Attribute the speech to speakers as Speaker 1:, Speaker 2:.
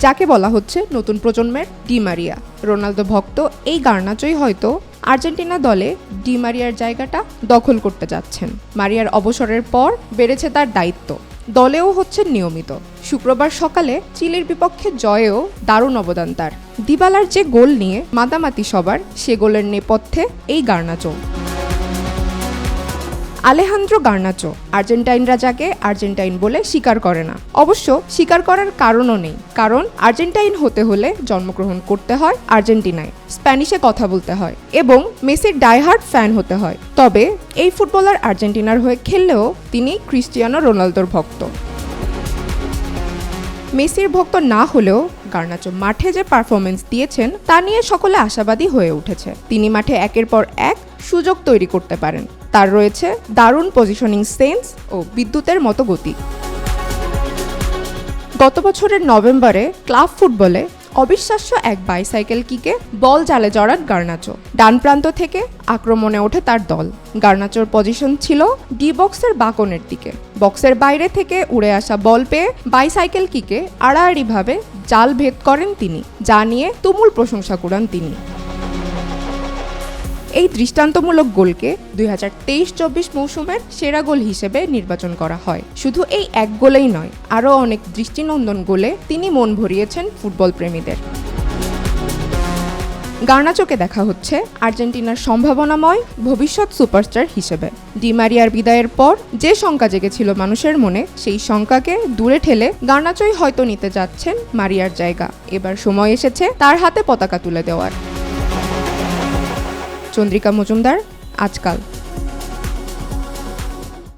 Speaker 1: যাকে বলা হচ্ছে নতুন প্রজন্মের ডি মারিয়া। রোনালদো ভক্ত এই গার্নাচোই হয়তো আর্জেন্টিনা দলে ডি মারিয়ার জায়গাটা দখল করতে যাচ্ছেন। মারিয়ার অবসরের পর বেড়েছে তার দায়িত্ব। দলেও হচ্ছেন নিয়মিত। শুক্রবার সকালে চিলির বিপক্ষে জয়েও দারুণ অবদান তার। দিবালার যে গোল নিয়ে মাতামাতি সবার, সে গোলের নেপথ্যে এই গার্নাচো আলেহান্দ্রো গার্নাচো আর্জেন্টাইনরা যাকে আর্জেন্টাইন বলে স্বীকার করে না। অবশ্য স্বীকার করার কারণও নেই, কারণ আর্জেন্টাইন হতে হলে জন্মগ্রহণ করতে হয় আর্জেন্টিনায়, স্প্যানিশে কথা বলতে হয় এবং মেসির ডাইহার্ট ফ্যান হতে হয়। তবে এই ফুটবলার আর্জেন্টিনার হয়ে খেললেও তিনি ক্রিস্টিয়ানো রোনালদোর ভক্ত। মেসির ভক্ত না হলেও গার্নাচো মাঠে যে পারফরমেন্স দিয়েছেন তা নিয়ে সকলে আশাবাদী হয়ে উঠেছে। তিনি মাঠে একের পর এক সুযোগ তৈরি করতে পারেন। তার রয়েছে দারুণ পজিশনিং সেন্স ও বিদ্যুতের মতো গতি। গত বছরের নভেম্বরে ক্লাব ফুটবলে অবিশ্বাস্য এক বাইসাইকেল কিকে বল জালে জড়ান গার্নাচো। ডান প্রান্ত থেকে আক্রমণে ওঠে তার দল। গার্নাচোর পজিশন ছিল ডি বক্সের বাকনের দিকে। বক্সের বাইরে থেকে উড়ে আসা বল পেয়ে বাইসাইকেল কিকে আড়াআড়িভাবে জাল ভেদ করেন তিনি, যা নিয়ে তুমুল প্রশংসা কুড়ান তিনি। এই দৃষ্টান্তমূলক গোলকে দুই হাজার তেইশ চব্বিশ মৌসুমের সেরা গোল হিসেবে নির্বাচন করা হয়। শুধু এই এক গোলেই নয়, আরও অনেক দৃষ্টিনন্দন গোলে তিনি মন ভরিয়েছেন ফুটবল প্রেমীদের গার্নাচোকে দেখা হচ্ছে আর্জেন্টিনার সম্ভাবনাময় ভবিষ্যৎ সুপারস্টার হিসেবে। ডিমারিয়ার বিদায়ের পর যে শঙ্কা জেগেছিল মানুষের মনে, সেই শঙ্কাকে দূরে ঠেলে গার্নাচোই হয়তো নিতে যাচ্ছেন মারিয়ার জায়গা। এবার সময় এসেছে তার হাতে পতাকা তুলে দেওয়ার। চন্দ্রিকা মজুমদার আজকাল।